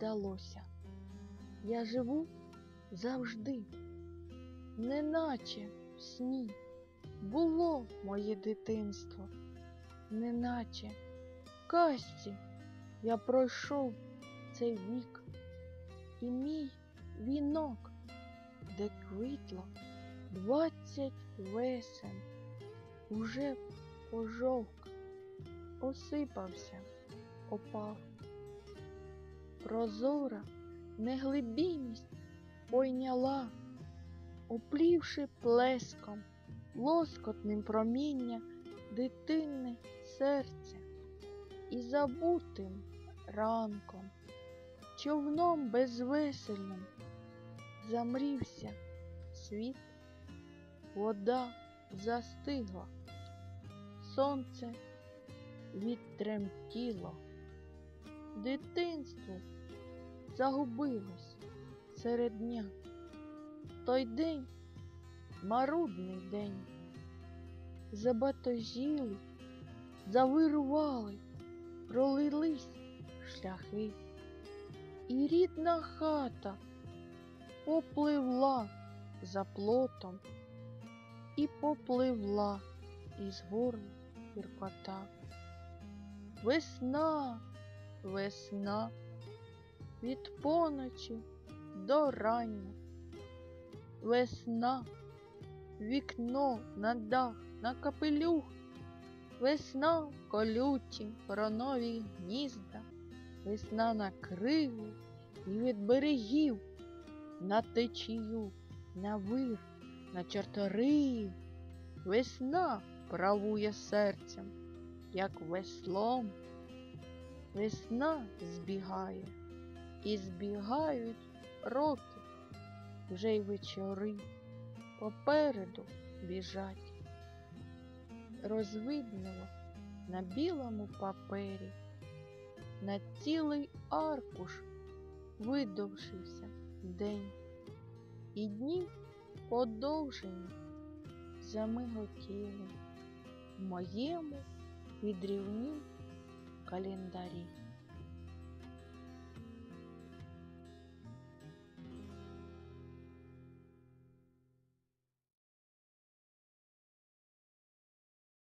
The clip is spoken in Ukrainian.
здалося. Я живу завжди, неначе в сні було моє дитинство, неначе в казці я пройшов цей вік, і мій вінок, де квітло двадцять весен, уже пожовк, осипався, опав. Прозора неглибінність пойняла, оплівши плеском, лоскотним проміння дитинне серце і забутим ранком, човном безвесельним замрівся світ, вода застигла, сонце відтремтіло, дитинство загубилось серед дня. Той день марудний день, забатожіли, завирували, пролились шляхи, і рідна хата попливла за плотом і попливла із горла гіркота. Весна, весна, від поночі до рання. Весна, вікно на дах, на капелюх, весна в колючі воронові гнізда, весна на криву і від берегів на течію, на вир, на чорториїв. Весна правує серцем, як веслом. Весна збігає, і збігають роки, вже й вечори попереду біжать. Розвидніло на білому папері, на цілий аркуш видовшився день, і дні подовжені замиготіли в моєму відрівнім календарі.